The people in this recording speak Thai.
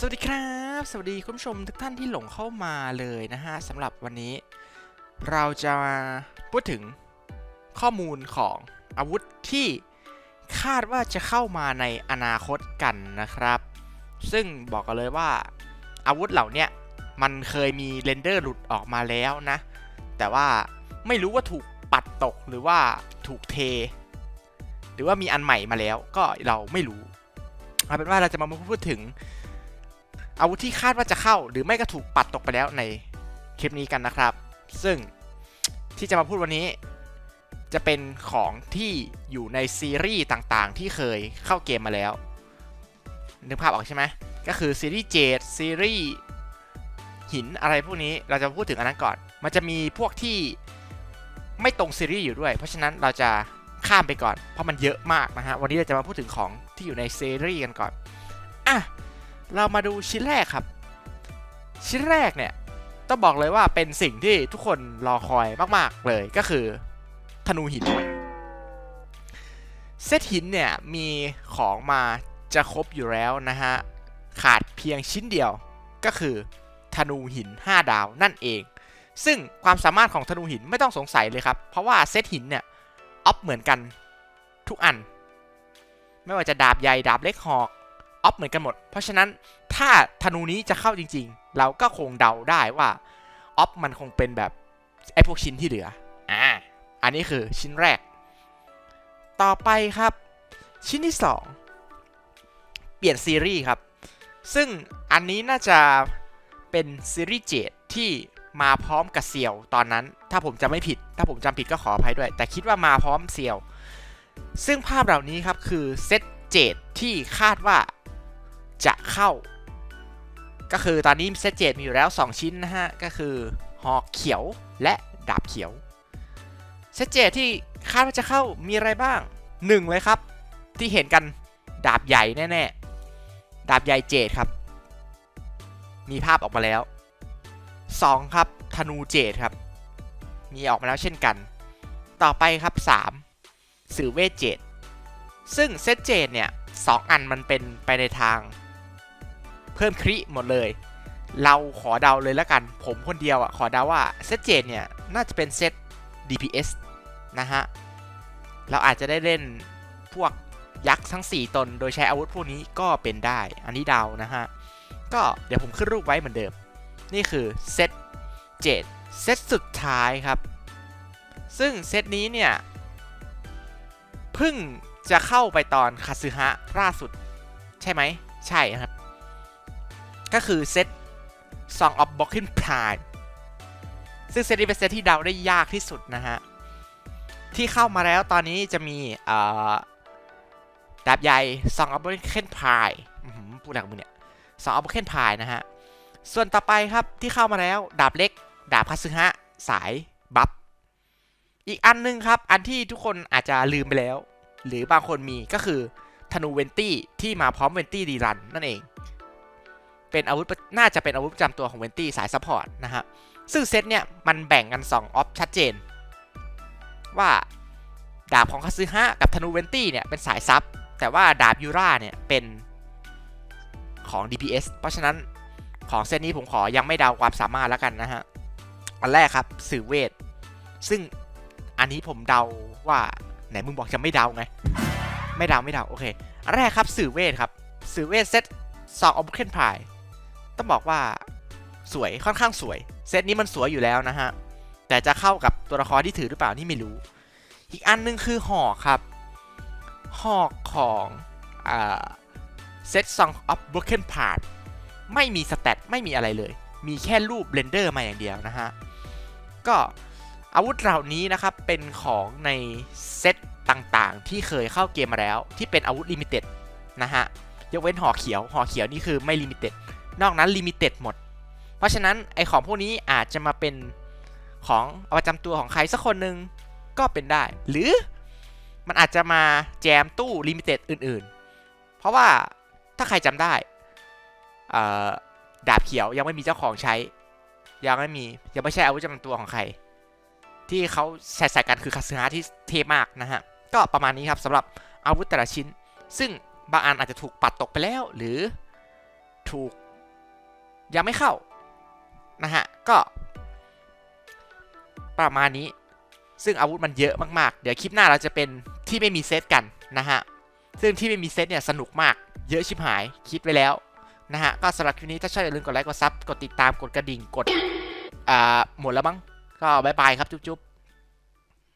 สวัสดีครับ สวัสดีคุณผู้ชมทุกท่านที่หลงเข้ามาเลยนะฮะสำหรับวันนี้ เราจะมาพูดถึงข้อมูลของอาวุธที่คาดว่าจะเข้ามาในอนาคตกันนะครับ ซึ่งบอกกันเลยว่า อาวุธเหล่านี้มันเคยมีเรนเดอร์หลุดออกมาแล้วนะ แต่ว่าไม่รู้ว่าถูกปัดตกหรือว่าถูกเท หรือว่ามีอันใหม่มาแล้วก็เราไม่รู้เอาเป็นว่าเราจะมาพูดถึง อาวุธที่คาดว่าจะเข้า หรือไม่ก็ถูกปัดตกไปแล้วในคลิปนี้กันนะครับ ซึ่งที่จะมาพูดวันนี้ จะเป็นของที่อยู่ในซีรีส์ต่างๆ ที่เคยเข้าเกมมาแล้วนึกภาพออกใช่ไหมก็คือซีรีส์เจดซีรีส์หินอะไรพวกนี้เราจะพูดถึงอันนั้นก่อน มันจะมีพวกที่ไม่ตรงซีรีส์อยู่ด้วย เพราะฉะนั้นเราจะข้ามไปก่อน เพราะมันเยอะมากนะฮะ วันนี้เราจะมาพูดถึงของที่อยู่ในซีรีส์กันก่อน อะ เรามาดูชิ้นแรกครับ ชิ้นแรกเนี่ยต้องบอกเลยว่าเป็นสิ่งที่ทุกคนรอคอยมาก ๆ เลยก็คือธนูหิน เซตหินเนี่ยมีของมาจะครบอยู่แล้วนะฮะ ขาดเพียงชิ้นเดียวก็คือธนูหิน 5 ดาวนั่นเอง ซึ่งความสามารถของธนูหินไม่ต้องสงสัยเลยครับ เพราะว่าเซตหินเนี่ยออฟเหมือนกันทุกอัน ไม่ว่าจะดาบใหญ่ดาบเล็กหอก ออฟเหมือนกันหมด เพราะฉะนั้นถ้าธนูนี้จะเข้าจริง ๆ เราก็คงเดาได้ว่าออฟมันคงเป็นแบบไอ้พวกชิ้นที่เหลืออ่าอันนี้คือชิ้นแรก ต่อไปครับ ชิ้นที่ 2 เปลี่ยนซีรีส์ครับ ซึ่งอันนี้น่าจะเป็นซีรีส์เจดที่มาพร้อมกับเซียวตอนนั้น ถ้าผมจะไม่ผิด ถ้าผมจำผิดก็ขออภัยด้วย แต่คิดว่ามาพร้อมเซียว ซึ่งภาพเหล่านี้ครับคือเซตเจดที่คาดว่า จะเข้า ก็คือตอนนี้เซตเจดมีอยู่แล้ว 2 ชิ้นนะฮะ ก็คือหอกเขียวและดาบเขียว เซตเจดที่คาดว่าจะเข้ามีอะไรบ้าง 1 เลยครับ ที่เห็นกันดาบใหญ่แน่ๆ ดาบใหญ่เจดครับ มีภาพออกมาแล้ว 2 ครับธนูเจดครับ มีออกมาแล้วเช่นกัน ต่อไปครับ 3 สื่อเวทเจดซึ่งเซตเจดเนี่ยสองอันมันเป็นไปในทาง เพิ่มคริหมดเลย เราขอเดาเลยแล้วกัน ผมคนเดียวอะ ขอเดาว่าเซตเจดเนี่ย น่าจะเป็นเซต DPS นะฮะ เราอาจจะได้เล่นพวกยักษ์ทั้ง 4 ตน โดยใช้อาวุธพวกนี้ก็เป็นได้ อันนี้เดานะฮะ ก็เดี๋ยวผมขึ้นรูปไว้เหมือนเดิม นี่คือเซตเจดเซตสุดท้ายครับ ซึ่งเซตนี้เนี่ยเพิ่งจะเข้าไปตอนคาซึฮะล่าสุด ใช่ไหม ใช่ครับ ก็คือเซต Song of Broken Prime ซึ่งเซตนี้เป็นเซตที่เดาได้ยากที่สุดนะฮะ ที่เข้ามาแล้วตอนนี้จะมีเอ่อดาบใหญ่ Song of Broken Prime อื้อหือพูดหนักมือเนี่ย Song of Broken Prime นะฮะ ส่วนต่อไปครับที่เข้ามาแล้วดาบเล็ก ดาบคาซึฮะ สายบัฟอีกอันนึงครับ อันที่ทุกคนอาจจะลืมไปแล้ว หรือบางคนมีก็คือธนูเวนตี้ที่มาพร้อมเวนตี้ดีรันนั่นเอง เป็นอาวุธน่าจะเป็นอาวุธประจำตัวของเวนตี้สายซัพพอร์ตนะฮะซึ่งเซตเนี่ยมันแบ่งกัน2ออฟชัดเจน ว่าดาบของคาซึฮะกับธนูเวนตี้เนี่ยเป็นสายซับแต่ว่าดาบยูราเนี่ยเป็นของ DPS เพราะฉะนั้นของเซตนี้ผมขอยังไม่ดาวความสามารถแล้วกันนะฮะอันแรกครับสื่อเวท ซึ่งอันนี้ผมเดาว่าไหนมึงบอกจะไม่เดาไง ไม่เดาไม่เดาโอเคอันแรกครับสื่อเวทครับสื่อเวทเซตสองออฟเคนพาย ต้องบอกว่าสวยค่อนข้างสวย เซตนี้มันสวยอยู่แล้วนะฮะ แต่จะเข้ากับตัวละครที่ถือหรือเปล่านี่ไม่รู้ อีกอันนึงคือหอกครับ หอกของเซต Song of Broken Part ไม่มีสเตตไม่มีอะไรเลย มีแค่รูปเรนเดอร์มาอย่างเดียวนะฮะ ก็อาวุธเหล่านี้นะครับ เป็นของในเซตต่างๆ ที่เคยเข้าเกมมาแล้ว ที่เป็นอาวุธลิมิเต็ดนะฮะ ยกเว้นหอเขียว หอเขียวนี่คือไม่ลิมิเต็ด นอกนั้นลิมิเต็ดหมด เพราะฉะนั้นไอของพวกนี้อาจจะมาเป็นของประจำตัวของใครสักคนหนึ่งก็เป็นได้ หรือมันอาจจะมาแจมตู้ลิมิเต็ดอื่นๆ เพราะว่าถ้าใครจำได้ดาบเขียวยังไม่มีเจ้าของใช้ ยังไม่มียังไม่ใช่อาวุธจำตัวของใคร ที่เขาใส่ใส่กันคือคาสึฮะที่เทมากนะฮะ ก็ประมาณนี้ครับสำหรับอาวุธแต่ละชิ้น ซึ่งบางอันอาจจะถูกปัดตกไปแล้ว หรือถูก ยังไม่เข้านะฮะก็ประมาณนี้ ซึ่งอาวุธมันเยอะมากๆ เดี๋ยวคลิปหน้าเราจะเป็นที่ไม่มีเซตกันนะฮะ ซึ่งที่ไม่มีเซตเนี่ยสนุกมาก เยอะชิบหาย คิดไว้แล้วนะฮะ ก็สำหรับคลิปนี้ถ้าชอบอย่าลืมกดไลค์ กดซับ กดติดตาม กดกระดิ่ง กด อ่า หมดแล้วมั้ง ก็บายบายครับ จุ๊บ